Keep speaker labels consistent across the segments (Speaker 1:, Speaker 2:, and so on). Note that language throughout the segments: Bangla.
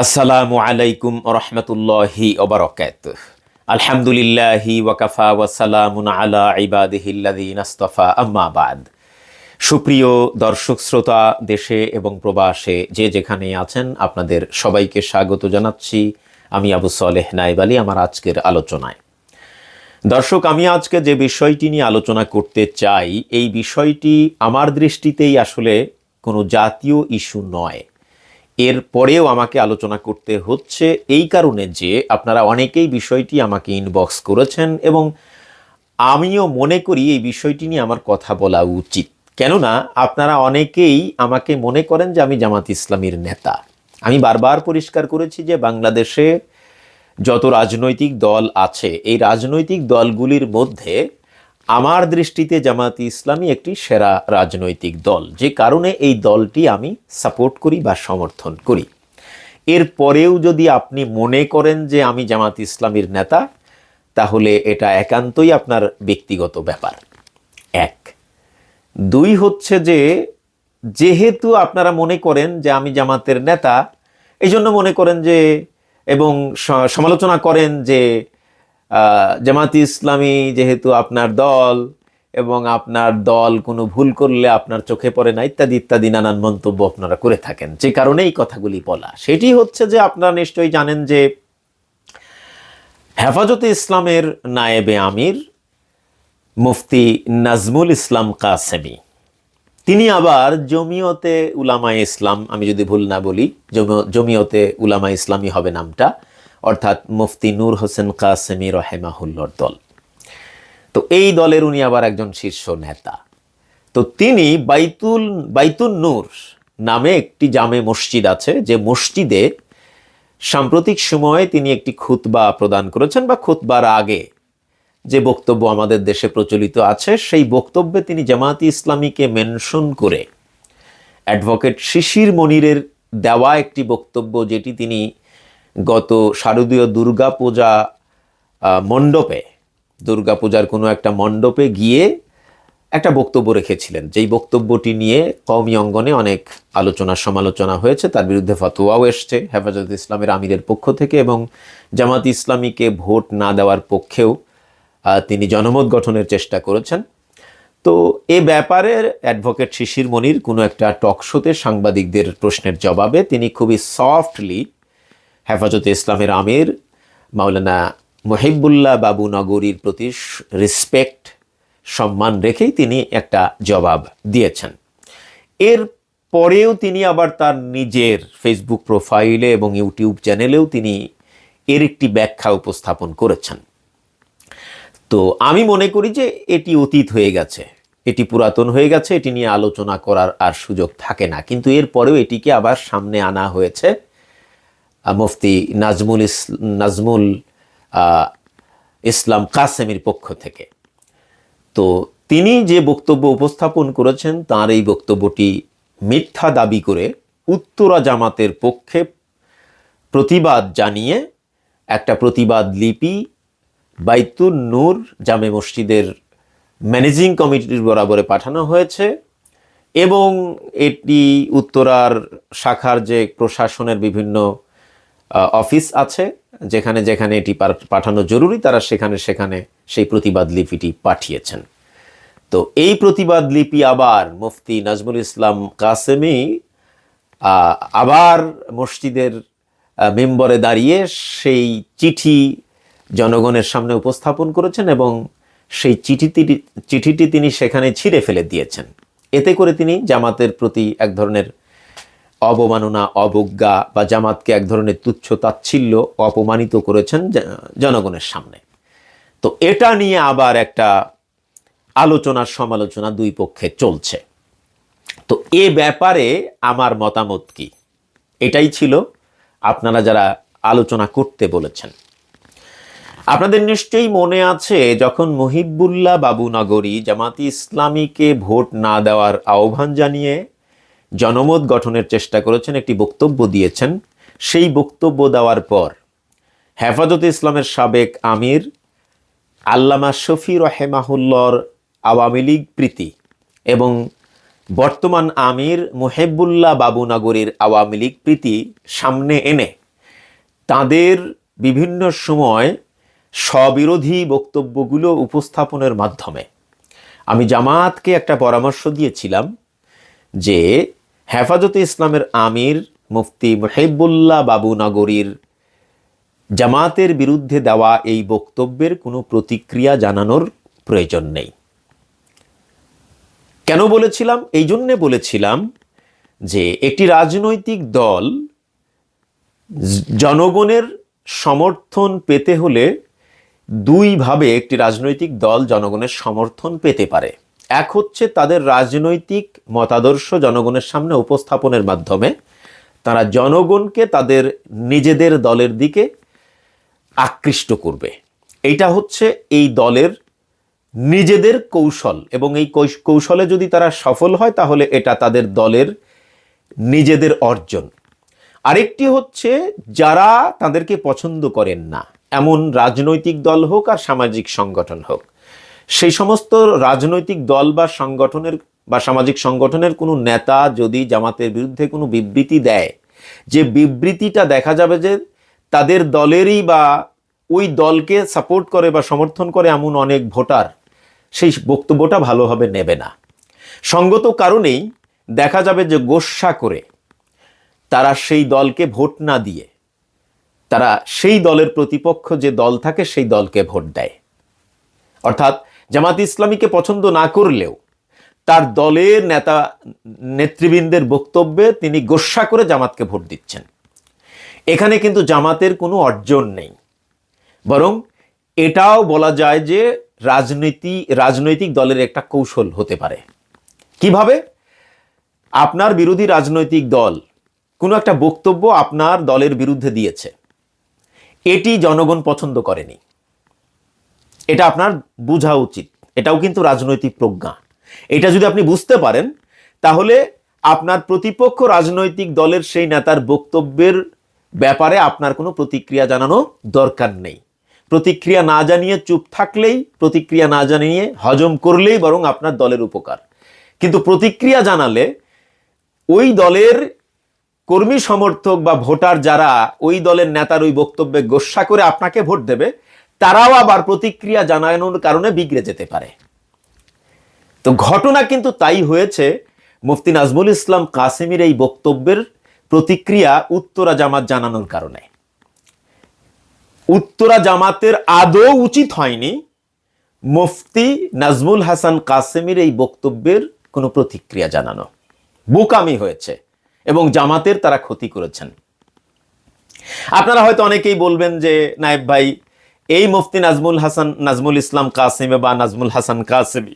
Speaker 1: আসসালামু আলাইকুম রহমতুল্লাহি ওবরকাত আলহামদুলিল্লাহি ওয়াকাফা ওয়াসালামুন আলা ইবাদিহিল্লাদিন আস্তফা। আম্মা বাদ। সুপ্রিয় দর্শক, শ্রোতা, দেশে এবং প্রবাসে যে যেখানে আছেন, আপনাদের সবাইকে স্বাগত জানাচ্ছি। আমি আবু সালেহ নাইব আলী, আমার আজকের আলোচনায়। দর্শক, আমি আজকে যে বিষয়টি নিয়ে আলোচনা করতে চাই, এই বিষয়টি আমার দৃষ্টিতেই আসলে কোনো জাতীয় ইস্যু নয়। এর পরেও আমাকে আলোচনা করতে হচ্ছে এই কারণে যে আপনারা অনেকেই বিষয়টি আমাকে ইনবক্স করেছেন এবং আমিও মনে করি এই বিষয়টি নিয়ে আমার কথা বলা উচিত। কেননা আপনারা অনেকেই আমাকে মনে করেন যে আমি জামাত ইসলামীর নেতা। আমি বারবার পরিষ্কার করেছি যে বাংলাদেশে যত রাজনৈতিক দল আছে, এই রাজনৈতিক দলগুলির মধ্যে আমার দৃষ্টিতে জামাত ইসলামী একটি সেরা রাজনৈতিক দল। যে কারণে এই দলটি আমি সাপোর্ট করি বা সমর্থন করি। এর পরেও যদি আপনি মনে করেন যে আমি জামাত ইসলামীর নেতা, তাহলে এটা একান্তই আপনার ব্যক্তিগত ব্যাপার। এক। দুই হচ্ছে যে, যেহেতু আপনারা মনে করেন যে আমি জামাতের নেতা এই জন্য মনে করেন যে, এবং সমালোচনা করেন যে জামাতি ইসলামী যেহেতু আপনার দল এবং আপনার দল কোনো ভুল করলে আপনার চোখে পড়ে না, ইত্যাদি ইত্যাদি নানান মন্তব্য আপনারা করে থাকেন। যে কারণে এই কথাগুলি বলা। সেটি হচ্ছে যে আপনারা নিশ্চয়ই জানেন যে হেফাজতে ইসলামের নায়েবে আমির মুফতি নাজমুল ইসলাম কাসেমি। তিনি আবার জমিয়তে উলামা ইসলাম, আমি যদি ভুল না বলি, জমিয়তে উলামা ইসলামী হবে নামটা অর্থাৎ মুফতি নূর হোসেন কাসেমি রহেমাহুল্লর দল। তো এই দলের উনি আবার একজন শীর্ষ নেতা। তো তিনি বাইতুল বাইতুল নূর নামে একটি জামে মসজিদ আছে, যে মসজিদে সাম্প্রতিক সময়ে তিনি একটি খুতবা প্রদান করেছেন, বা খুতবার আগে যে বক্তব্য আমাদের দেশে প্রচলিত আছে, সেই বক্তব্যে তিনি জামাতি ইসলামীকে মেনশন করে অ্যাডভোকেট শিশির মনিরের দেওয়া একটি বক্তব্য, যেটি তিনি গত শারদীয় দুর্গা পূজা মণ্ডপে দুর্গা পূজার কোনো একটা মণ্ডপে গিয়ে একটা বক্তব্য রেখেছিলেন। যেই বক্তব্যটি নিয়ে কওমি অঙ্গনে অনেক আলোচনা সমালোচনা হয়েছে, তার বিরুদ্ধে ফতোয়াও এসছে হেফাজত ইসলামের আমিরের পক্ষ থেকে এবং জামাত ইসলামীকে ভোট না দেওয়ার পক্ষেও তিনি জনমত গঠনের চেষ্টা করেছেন। তো এ ব্যাপারে অ্যাডভোকেট শিশির মনির কোনো একটা টক শোতে সাংবাদিকদের প্রশ্নের জবাবে তিনি খুবই সফটলি হেফাজতে ইসলামের আমির মাওলানা মহিবুল্লাহ বাবু নগরীর প্রতি রেসপেক্ট সম্মান রেখেই তিনি একটা জবাব দিয়েছেন। এর পরেও তিনি আবার তার নিজের ফেসবুক প্রোফাইলে এবং ইউটিউব চ্যানেলেও তিনি এর একটি ব্যাখ্যা উপস্থাপন করেছেন। তো আমি মনে করি যে এটি অতীত হয়ে গেছে, এটি পুরাতন হয়ে গেছে, এটি নিয়ে আলোচনা করার আর সুযোগ থাকে না। কিন্তু এরপরেও এটিকে আবার সামনে আনা হয়েছে। মুফতি নাজমুল ইস, নাজমুল ইসলাম কাসেমের পক্ষ থেকে। তো তিনি যে বক্তব্য উপস্থাপন করেছেন, তার এই বক্তব্যটি মিথ্যা দাবি করে উত্তরা জামাতের পক্ষে প্রতিবাদ জানিয়ে একটা প্রতিবাদ লিপি বাইতুন নূর জামে মসজিদের ম্যানেজিং কমিটির বরাবরে পাঠানো হয়েছে এবং এটি উত্তরার শাখার যে প্রশাসনের বিভিন্ন অফিস আছে, যেখানে যেখানে এটি পাঠানো জরুরি, তারা সেখানে সেখানে সেই প্রতিবাদ লিপিটি পাঠিয়েছেন। তো এই প্রতিবাদ লিপি আবার মুফতি নাজমুল ইসলাম কাসেমি আবার মসজিদের মেম্বরে দাঁড়িয়ে সেই চিঠি জনগণের সামনে উপস্থাপন করেছেন এবং সেই চিঠিটি চিঠিটি তিনি সেখানে ছিঁড়ে ফেলে দিয়েছেন। এতে করে তিনি জামাতের প্রতি এক ধরনের অবমাননা, অবজ্ঞা বা জামাতকে এক ধরনের তুচ্ছ তাচ্ছিল্য অপমানিত করেছেন জনগণের সামনে। তো এটা নিয়ে আবার একটা আলোচনার সমালোচনা দুই পক্ষে চলছে। তো এ ব্যাপারে আমার মতামত কি? এটাই ছিল আপনারা যারা আলোচনা করতে বলেছেন। আপনাদের নিশ্চয়ই মনে আছে, যখন মহিবুল্লাহ বাবুনগরী জামাতি ইসলামীকে ভোট না দেওয়ার আহ্বান জানিয়ে জনমত গঠনের চেষ্টা করেছেন, একটি বক্তব্য দিয়েছেন। সেই বক্তব্য দেওয়ার পর হেফাজতে ইসলামের সাবেক আমির আল্লামা শফি রহেমাহুল্লর আওয়ামী লীগ প্রীতি এবং বর্তমান আমির মুহেবুল্লাহ বাবুনগরীর আওয়ামী লীগ প্রীতি সামনে এনে তাদের বিভিন্ন সময় স্ববিরোধী বক্তব্যগুলো উপস্থাপনের মাধ্যমে। আমি জামাতকে একটা পরামর্শ দিয়েছিলাম যে হেফাজতে ইসলামের আমির মুফতি মহিবুল্লাহ বাবু নগরীর জামাতের বিরুদ্ধে দেওয়া এই বক্তব্যের কোনো প্রতিক্রিয়া জানানোর প্রয়োজন নেই। কেন বলেছিলাম? এই জন্যে বলেছিলাম যে একটি রাজনৈতিক দল জনগণের সমর্থন পেতে হলে দুইভাবে একটি রাজনৈতিক দল জনগণের সমর্থন পেতে পারে। এক হচ্ছে তাদের রাজনৈতিক মতাদর্শ জনগণের সামনে উপস্থাপনের মাধ্যমে। তারা জনগণকে তাদের নিজেদের দলের দিকে আকৃষ্ট করবে। এইটা হচ্ছে এই দলের নিজেদের কৌশল এবং এই কৌশলে যদি তারা সফল হয়, তাহলে এটা তাদের দলের নিজেদের অর্জন। আরেকটি হচ্ছে যারা তাদেরকে পছন্দ করেন না, এমন রাজনৈতিক দল হোক আর সামাজিক সংগঠন হোক। সেই সমস্ত রাজনৈতিক দল বা সংগঠনের বা সামাজিক সংগঠনের কোনো নেতা যদি জামাতের বিরুদ্ধে কোনো বিবৃতি দেয়, যে বিবৃতিটা দেখা যাবে যে তাদের দলেরই বা ওই দলকে সাপোর্ট করে বা সমর্থন করে এমন অনেক ভোটার, সেই বক্তব্যটা ভালোভাবে নেবে না। সঙ্গত কারণেই দেখা যাবে যে গোসা করে তারা সেই দলকে ভোট না দিয়ে, তারা সেই দলের প্রতিপক্ষ যে দল থাকে সেই দলকে ভোট দেয়। অর্থাৎ জামাত ইসলামীকে পছন্দ না করলেও তার দলের নেতা, নেতৃবৃন্দের বক্তব্যে তিনি গোস্বা করে জামাতকে ভোট দিচ্ছেন। এখানে কিন্তু জামাতের কোনো অর্জন নেই। বরং এটাও বলা যায় যে রাজনীতি, রাজনৈতিক দলের একটা কৌশল হতে পারে। কীভাবে? আপনার বিরোধী রাজনৈতিক দল কোনো একটা বক্তব্য আপনার দলের বিরুদ্ধে দিয়েছে। এটি জনগণ পছন্দ করেনি। এটা আপনার বোঝা উচিত। এটাও কিন্তু রাজনৈতিক প্রজ্ঞা। এটা যদি আপনি বুঝতে পারেন, তাহলে আপনার প্রতিপক্ষ রাজনৈতিক দলের সেই নেতার বক্তব্যের ব্যাপারে আপনার কোনো প্রতিক্রিয়া জানানো দরকার নেই। প্রতিক্রিয়া না জানিয়ে চুপ থাকলেই, প্রতিক্রিয়া না জানিয়ে হজম করলেই বরং আপনার দলের উপকার। কিন্তু প্রতিক্রিয়া জানালে ওই দলের কর্মী সমর্থক বা ভোটার যারা, ওই দলের নেতার ওই বক্তব্যে গোস্বা করে আপনাকে ভোট দেবে তারাও আবার প্রতিক্রিয়া জানানোর কারণে বিগড়ে যেতে পারে। তো ঘটনা কিন্তু তাই হয়েছে, মুফতি নাজমুল ইসলাম কাসেমির এই বক্তব্যের প্রতিক্রিয়া উত্তরা জামাত জানানোর কারণে। উত্তরা জামাতের আদৌ উচিত হয়নি মুফতি নাজমুল হাসান কাসেমির এই বক্তব্যের কোনো প্রতিক্রিয়া জানানো। বোকামি হয়েছে এবং জামাতের তারা ক্ষতি করেছেন। আপনারা হয়তো অনেকেই বলবেন যে, নায়েব ভাই এই মুফতি নাজমুল হাসান, নাজমুল ইসলাম কাসেমে বা নাজমুল হাসান কাসেমি,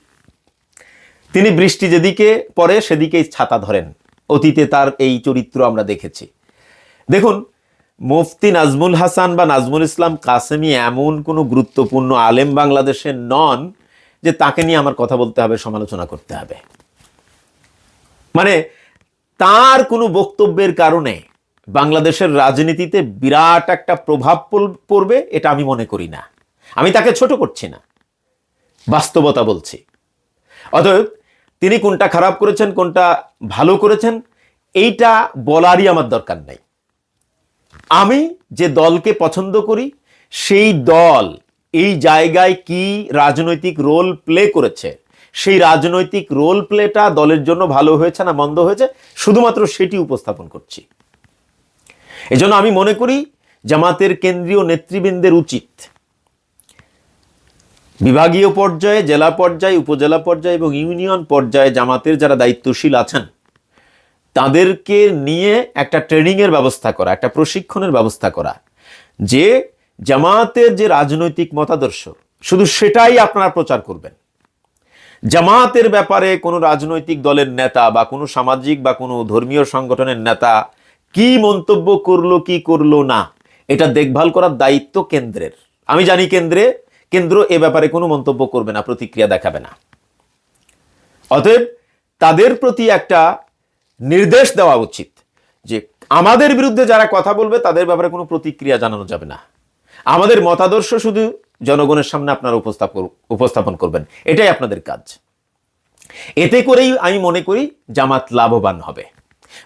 Speaker 1: তিনি বৃষ্টি যেদিকে পড়ে সেদিকেই ছাতা ধরেন। অতীতে তার এই চরিত্র আমরা দেখেছি। দেখুন, মুফতি নাজমুল হাসান বা নাজমুল ইসলাম কাসেমি এমন কোনো গুরুত্বপূর্ণ আলেম বাংলাদেশের নন যে তাকে নিয়ে আমার কথা বলতে হবে, সমালোচনা করতে হবে। মানে তার কোনো বক্তব্যের কারণে বাংলাদেশের রাজনীতিতে বিরাট একটা প্রভাব পড়- পড়বে, এটা আমি মনে করি না। আমি তাকে ছোট করছি না। বাস্তবতা বলছি। অতএব, তিনি কোনটা খারাপ করেছেন, কোনটা ভালো করেছেন, এইটা বলারই আমার দরকার নাই। আমি যে দলকে পছন্দ করি, সেই দল এই জায়গায় কি রাজনৈতিক রোল প্লে করেছে, সেই রাজনৈতিক রোল প্লেটা দলের জন্য ভালো হয়েছে না মন্দ হয়েছে, শুধুমাত্র সেটি উপস্থাপন করছি। এজন্য আমি মনে করি জামাতের কেন্দ্রীয় নেতৃবৃন্দের উচিত বিভাগীয় পর্যায়ে, জেলা পর্যায়ে, উপজেলা পর্যায়ে এবং ইউনিয়ন পর্যায়ে জামাতের যারা দায়িত্বশীল আছেন, তাদেরকে নিয়ে একটা ট্রেনিংয়ের ব্যবস্থা করা, একটা প্রশিক্ষণের ব্যবস্থা করা, যে জামাতের যে রাজনৈতিক মতাদর্শ, শুধু সেটাই আপনারা প্রচার করবেন। জামাতের ব্যাপারে কোনো রাজনৈতিক দলের নেতা বা কোনো সামাজিক বা কোনো ধর্মীয় সংগঠনের নেতা কি মন্তব্য করল, কি করল না, এটা দেখভাল করার দায়িত্ব কেন্দ্রের। আমি জানি কেন্দ্রে, কেন্দ্র এ ব্যাপারে কোনো মন্তব্য করবে না, প্রতিক্রিয়া দেখাবে না। অতএব তাদের প্রতি একটা নির্দেশ দেওয়া উচিত যে আমাদের বিরুদ্ধে যারা কথা বলবে, তাদের ব্যাপারে কোনো প্রতিক্রিয়া জানানো যাবে না। আমাদের মতাদর্শ শুধু জনগণের সামনে আপনারা উপস্থাপন উপস্থাপন করবেন। এটাই আপনাদের কাজ। এতে করেই আমি মনে করি জামাত লাভবান হবে।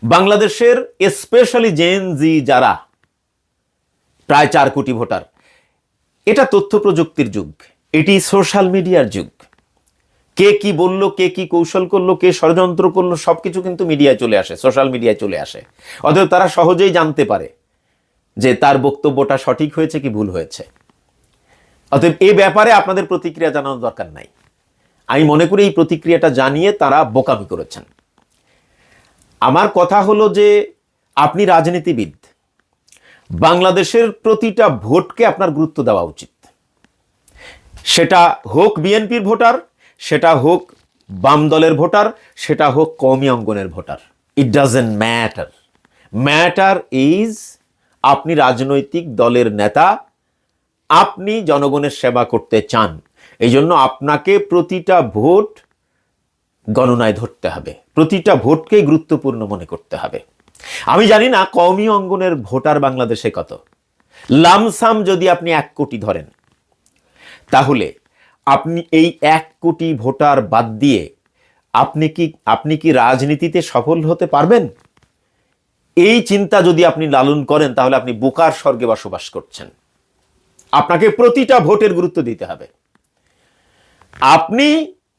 Speaker 1: বাংলাদেশের স্পেশালি জেন জি যারা, প্রায় চার কোটি ভোটার, এটা তথ্য প্রযুক্তির যুগ, এটি সোশ্যাল মিডিয়ার যুগ। কে কি বলল, কে কি কৌশল করল, কে ষড়যন্ত্র করল, সবকিছু কিন্তু মিডিয়ায় চলে আসে সোশ্যাল মিডিয়ায় চলে আসে। অতএব তারা সহজেই জানতে পারে যে তার বক্তব্যটা সঠিক হয়েছে কি ভুল হয়েছে। অতএব এ ব্যাপারে আপনাদের প্রতিক্রিয়া জানানোর দরকার নাই। আমি মনে করি এই প্রতিক্রিয়াটা জানিয়ে তারা বোকামি করেছেন। আমার কথা হলো যে আপনি রাজনীতিবিদ। বাংলাদেশের প্রতিটা ভোটকে আপনার গুরুত্ব দেওয়া উচিত। সেটা হোক বিএনপির ভোটার, সেটা হোক বাম দলের ভোটার, সেটা হোক কমি অঙ্গনের voter. It doesn't matter matter is আপনি রাজনৈতিক দলের নেতা, আপনি জনগণের সেবা করতে চান। এই জন্য আপনাকে প্রতিটা ভোট গণনায় ধরতে হবে। প্রতিটা ভোটকেই গুরুত্বপূর্ণ মনে করতে হবে। আমি জানি না কওমি অঙ্গনের ভোটার বাংলাদেশে কত। লামসাম যদি আপনি এক কোটি ধরেন, তাহলে আপনি এই এক কোটি ভোটার বাদ দিয়ে আপনি কি আপনি কি রাজনীতিতে সফল হতে পারবেন? এই চিন্তা যদি আপনি লালন করেন, তাহলে আপনি বোকার স্বর্গে বসবাস করছেন। আপনাকে প্রতিটা ভোটের গুরুত্ব দিতে হবে। আপনি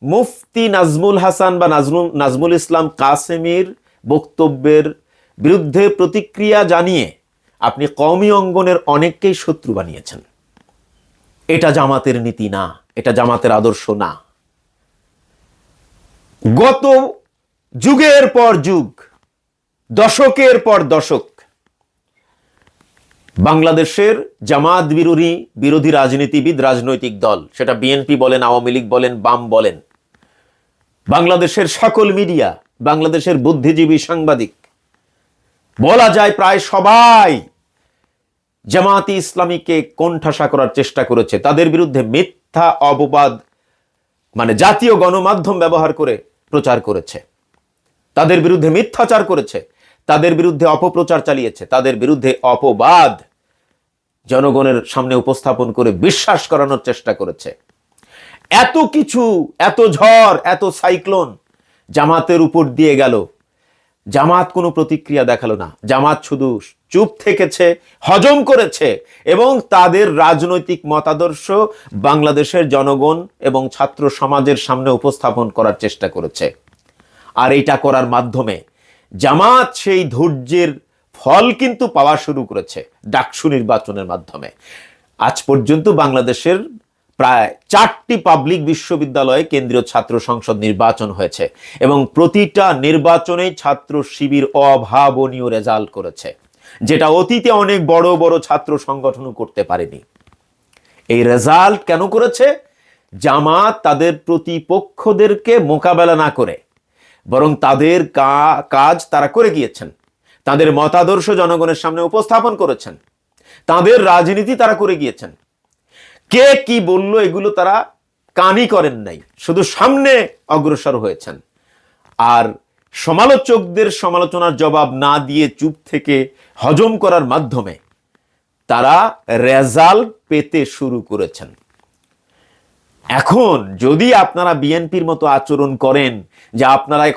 Speaker 1: মুফতি নাজমুল হাসান বা নাজমুল নাজমুল ইসলাম কাসেমির বক্তব্যের বিরুদ্ধে প্রতিক্রিয়া জানিয়ে আপনি কওমি অঙ্গনের অনেককেই শত্রু বানিয়েছেন। এটা জামাতের নীতি না, এটা জামাতের আদর্শ না। গত যুগের পর যুগ, দশকের পর দশক, বাংলাদেশের জামাত বিরোধী বিরোধী রাজনীতিবিদ, রাজনৈতিক দল, সেটা বিএনপি বলেন, আওয়ামী লীগ বলেন, বাম বলেন বাংলাদেশের সকল মিডিয়া, বাংলাদেশের বুদ্ধিজীবী সাংবাদিক। বলা যায় প্রায় সবাই জামাতি ইসলামীকে কোণঠাসা করার চেষ্টা করেছে। তাদের বিরুদ্ধে মিথ্যা অপবাদ মানে জাতীয় গণমাধ্যম ব্যবহার করে প্রচার করেছে। তাদের বিরুদ্ধে মিথ্যাচার করেছে, তাদের বিরুদ্ধে অপপ্রচার চালিয়েছে, তাদের বিরুদ্ধে অপবাদ জনগণের সামনে উপস্থাপন করে বিশ্বাস করানোর চেষ্টা করেছে। এত কিছু, এত ঝড়, এত সাইক্লোন জামাতের উপর দিয়ে গেল। জামাত কোনো প্রতিক্রিয়া দেখাল না। জামাত শুধু চুপ থেকেছে, হজম করেছে এবং তাদের রাজনৈতিক মতাদর্শ বাংলাদেশের জনগণ এবং ছাত্র সমাজের সামনে উপস্থাপন করার চেষ্টা করেছে। আর এটা করার মাধ্যমে জামাত সেই ধৈর্যের ফল কিন্তু পাওয়া শুরু করেছে ডাকসু নির্বাচনের মাধ্যমে। আজ পর্যন্ত বাংলাদেশের প্রায় চারটি পাবলিক বিশ্ববিদ্যালয়ে কেন্দ্রীয় ছাত্র সংসদ নির্বাচন হয়েছে এবং প্রতিটা নির্বাচনে ছাত্র শিবির অভাবনীয় রেজাল্ট করেছে, যেটা অতীতে অনেক বড় বড় ছাত্র সংগঠনও করতে পারেনি। এই রেজাল্ট কেন করেছে? জামাত তাদের প্রতিপক্ষদেরকে মোকাবেলা না করে, বরং তাদের কাজ তারা করে গিয়েছেন। তাদের মতাদর্শ জনগণের সামনে উপস্থাপন করেছেন। তাদের রাজনীতি তারা করে গিয়েছেন। কে কি বলল এগুলো তারা কানই করেন নাই, শুধু সামনে অগ্রসর হয়েছেন। আর সমালোচকদের সমালোচনার জবাব না দিয়ে চুপ থেকে হজম করার মাধ্যমে তারা রেজাল্ট পেতে শুরু করেছেন। এখন যদি আপনারা বিএনপির মতো আচরণ করেন যে আপনারাই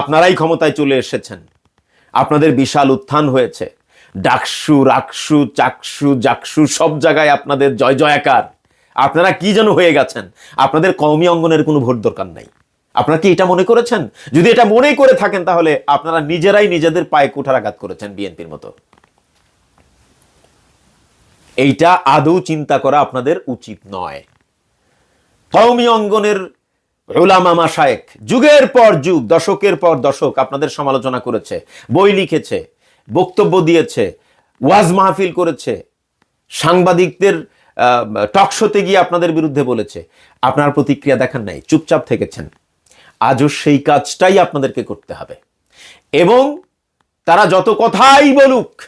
Speaker 1: আপনারাই ক্ষমতায় চলে এসেছেন, আপনাদের বিশাল উত্থান হয়েছে, ডাকসু, রাকসু, চাকসু, জাকসু সব জায়গায় আপনাদের জয় জয়াকার। আপনারা কি যেন হয়ে গেছেন? আপনাদের কওমি অঙ্গনের কোনো ভোট দরকার নাই। আপনারা কি এটা মনে করেছেন? যদি এটা মনে করে থাকেন তাহলে আপনারা নিজেরাই নিজেদের পায়ে কুঠারাঘাত করেছেন বিএনপির মতো। এইটা আদৌ চিন্তা করা আপনাদের উচিত নয়। কওমি অঙ্গনের ওলামা মাশায়েক যুগের পর যুগ, দশকের পর দশক আপনাদের সমালোচনা করেছে, বই লিখেছে, বক্তব্য দিয়েছে, ওয়াজ মাহফিল করেছে, সাংবাদিকদের টকশোতে গিয়ে আপনাদের বিরুদ্ধে বলেছে। আপনার প্রতিক্রিয়া দেখান নাই, চুপচাপ থেকেছেন। আজও সেই কাজটাই আপনাদেরকে করতে হবে। এবং তারা যত কথাই বলুক,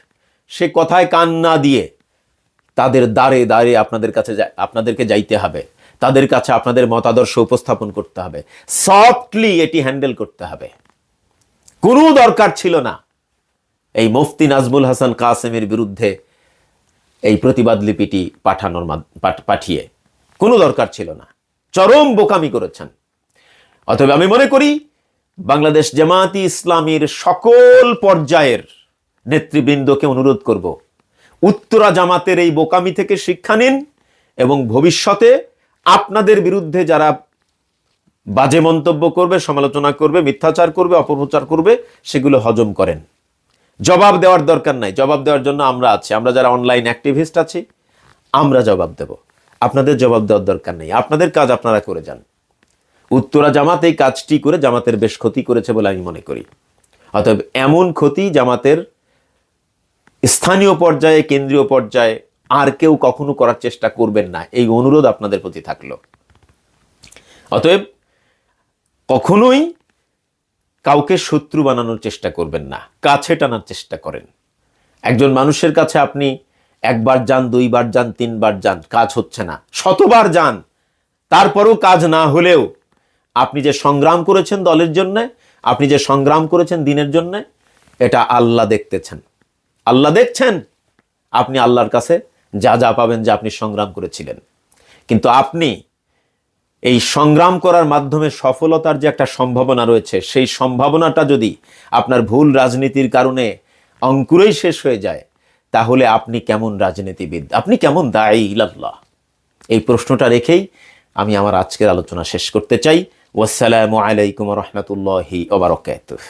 Speaker 1: সে কথায় কান না দিয়ে তাদের দ্বারে দ্বারে আপনাদের কাছে আপনাদেরকে যাইতে হবে। তাদের কাছে আপনাদের মতাদর্শ উপস্থাপন করতে হবে। সফটলি এটি হ্যান্ডেল করতে হবে। কোনো দরকার ছিল না। এই মুফতি নাজমুল হাসান কাসেমের বিরুদ্ধে এই প্রতিবাদ লিপিটি পাঠানোর পাঠ- পাঠিয়ে কোনো দরকার ছিল না। চরম বোকামি করেছেন। অতএব আমি মনে করি, বাংলাদেশ জামায়াতি ইসলামীর সকল পর্যায়ের নেতৃবৃন্দকে অনুরোধ করব, উত্তরা জামাতের এই বোকামি থেকে শিক্ষা নিন এবং ভবিষ্যতে আপনাদের বিরুদ্ধে যারা বাজে মন্তব্য করবে, সমালোচনা করবে, মিথ্যাচার করবে, অপপ্রচার করবে, সেগুলো হজম করেন। জবাব দেওয়ার দরকার নাই। জবাব দেওয়ার জন্য আমরা আছি। আমরা যারা অনলাইন অ্যাক্টিভিস্ট আছি, আমরা জবাব দেব। আপনাদের জবাব দেওয়ার দরকার নেই। আপনাদের কাজ আপনারা করে যান। উত্তরা জামাত এই কাজটি করে জামাতের বেশ ক্ষতি করেছে বলে আমি মনে করি। অতএব এমন ক্ষতি জামাতের স্থানীয় পর্যায়ে, কেন্দ্রীয় পর্যায়ে আর কেউ কখনো করার চেষ্টা করবেন না। এই অনুরোধ আপনাদের প্রতি থাকল। অতএব কখনোই কাউকে শত্রু বানানোর চেষ্টা করবেন না, কাছে টানার চেষ্টা করেন। একজন মানুষের কাছে আপনি একবার যান, দুইবার যান, তিনবার যান, কাজ হচ্ছে না, শতবার যান, তারপরও কাজ না হলেও আপনি যে সংগ্রাম করেছেন দলের জন্য, আপনি যে সংগ্রাম করেছেন দিনের জন্য, এটা আল্লাহ দেখতেছেন। আল্লাহ দেখছেন, আপনি আল্লাহর কাছে যা যা পাবেন যে আপনি সংগ্রাম করেছিলেন। কিন্তু আপনি এই সংগ্রাম করার মাধ্যমে সফলতার যে একটা সম্ভাবনা রয়েছে, সেই সম্ভাবনাটা যদি আপনার ভুল রাজনীতির কারণে অঙ্কুরেই শেষ হয়ে যায়, তাহলে আপনি কেমন রাজনীতিবিদ? আপনি কেমন দায়ী ইলাল্লাহ? এই প্রশ্নটা রেখেই আমি আমার আজকের আলোচনা শেষ করতে চাই। ওয়াসালামু আলাইকুম রহমতুল্লাহি ওবরকাতুহ